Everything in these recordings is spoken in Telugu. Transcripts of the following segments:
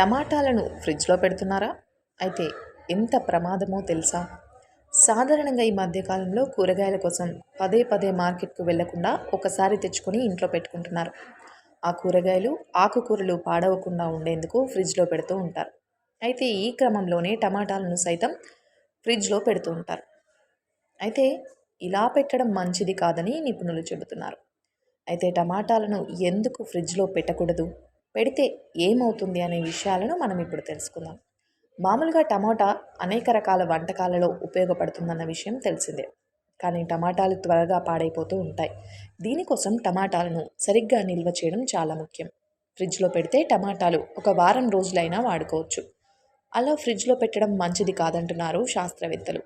టమాటాలను ఫ్రిడ్జ్లో పెడుతున్నారా? అయితే ఎంత ప్రమాదమో తెలుసా? సాధారణంగా ఈ మధ్యకాలంలో కూరగాయల కోసం పదే పదే మార్కెట్కు వెళ్ళకుండా ఒకసారి తెచ్చుకొని ఇంట్లో పెట్టుకుంటున్నారు. ఆ కూరగాయలు ఆకుకూరలు పాడవకుండా ఉండేందుకు ఫ్రిడ్జ్లో పెడుతూ ఉంటారు. అయితే ఈ క్రమంలోనే టమాటాలను సైతం ఫ్రిడ్జ్లో పెడుతూ ఉంటారు. అయితే ఇలా పెట్టడం మంచిది కాదని నిపుణులు చెబుతున్నారు. అయితే టమాటాలను ఎందుకు ఫ్రిడ్జ్లో పెట్టకూడదు? పెడితే ఏమవుతుంది అనే విషయాలను మనం ఇప్పుడు తెలుసుకుందాం. మామూలుగా టమాటా అనేక రకాల వంటకాలలో ఉపయోగపడుతుందన్న విషయం తెలిసిందే. కానీ టమాటాలు త్వరగా పాడైపోతూ ఉంటాయి. దీనికోసం టమాటాలను సరిగ్గా నిల్వ చేయడం చాలా ముఖ్యం. ఫ్రిడ్జ్లో పెడితే టమాటాలు ఒక వారం రోజులైనా వాడుకోవచ్చు. అలా ఫ్రిడ్జ్లో పెట్టడం మంచిది కాదంటున్నారు శాస్త్రవేత్తలు.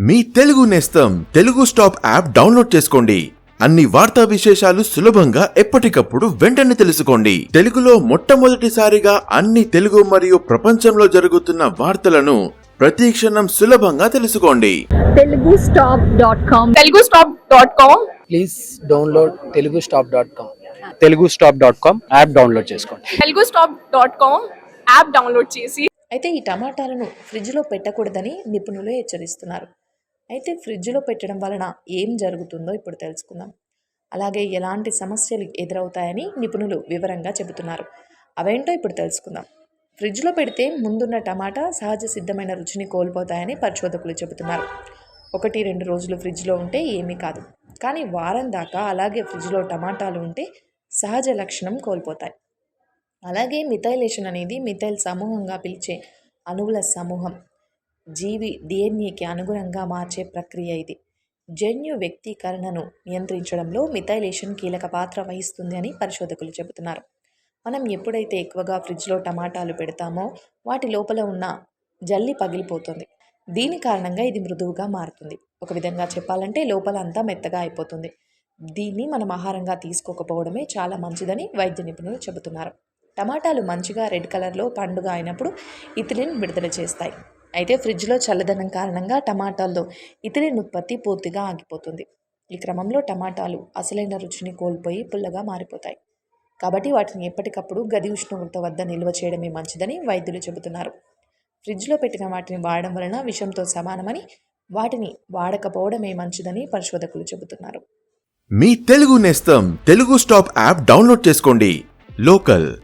మీ తెలుగు నేస్తం తెలుగు స్టాప్ యాప్ డౌన్లోడ్ చేసుకోండి. అన్ని వార్తా విశేషాలు సులభంగా ఎప్పటికప్పుడు వెంటనే తెలుసుకోండి. తెలుగులో మొట్టమొదటిసారిగా అన్ని తెలుగు మరియు ప్రపంచంలో జరుగుతున్న వార్తలను ప్రతి క్షణం సులభంగా తెలుసుకోండి. Telugu stop dot com. Telugu stop dot com. Please download Telugu stop dot com. Telugu stop dot com app download చేసుకోండి. Telugu stop dot com app download చేసి. అయితే ఈ టమాటాలను ఫ్రిడ్జ్లో పెట్టకూడదని నిపుణులు హెచ్చరిస్తున్నారు. అయితే ఫ్రిడ్జ్లో పెట్టడం వలన ఏం జరుగుతుందో ఇప్పుడు తెలుసుకుందాం. అలాగే ఎలాంటి సమస్యలు ఎదురవుతాయని నిపుణులు వివరంగా చెబుతున్నారు. అవేంటో ఇప్పుడు తెలుసుకుందాం. ఫ్రిడ్జ్లో పెడితే ముందున్న టమాటా సహజ సిద్ధమైన రుచిని కోల్పోతాయని పరిశోధకులు చెబుతున్నారు. ఒకటి రెండు రోజులు ఫ్రిడ్జ్లో ఉంటే ఏమీ కాదు. కానీ వారం దాకా అలాగే ఫ్రిడ్జ్లో టమాటాలు ఉంటే సహజ లక్షణం కోల్పోతాయి. అలాగే మిథైలేషన్ అనేది మిథైల్ సమూహంగా పిలిచే అణువుల సమూహం. జీవి డిఎన్ఏకి అనుగుణంగా మార్చే ప్రక్రియ ఇది. జన్యు వ్యక్తీకరణను నియంత్రించడంలో మిథైలేషన్ కీలక పాత్ర వహిస్తుంది అని పరిశోధకులు చెబుతున్నారు. మనం ఎప్పుడైతే ఎక్కువగా ఫ్రిడ్జ్లో టమాటాలు పెడతామో వాటి లోపల ఉన్న జల్లి పగిలిపోతుంది. దీని కారణంగా ఇది మృదువుగా మారుతుంది. ఒక విధంగా చెప్పాలంటే లోపల అంతా మెత్తగా అయిపోతుంది. దీన్ని మనం ఆహారంగా తీసుకోకపోవడమే చాలా మంచిదని వైద్య నిపుణులు చెబుతున్నారు. టమాటాలు మంచిగా రెడ్ కలర్లో పండుగ అయినప్పుడు ఇథిలిన్ విడుదల చేస్తాయి. అయితే ఫ్రిడ్జ్లో చల్లదనం కారణంగా టమాటాల్లో ఇథిలిన్ ఉత్పత్తి పూర్తిగా ఆగిపోతుంది. ఈ క్రమంలో టమాటాలు అసలైన రుచిని కోల్పోయి పుల్లగా మారిపోతాయి. కాబట్టి వాటిని ఎప్పటికప్పుడు గది ఉష్ణోగ్రత వద్ద నిల్వ చేయడమే మంచిదని వైద్యులు చెబుతున్నారు. ఫ్రిడ్జ్లో పెట్టిన వాటిని వాడడం వలన విషంతో సమానమని వాటిని వాడకపోవడమే మంచిదని పరిశోధకులు చెబుతున్నారు. మీ తెలుగు నేస్తం తెలుగు స్టాప్ యాప్ డౌన్లోడ్ చేసుకోండి. లోకల్.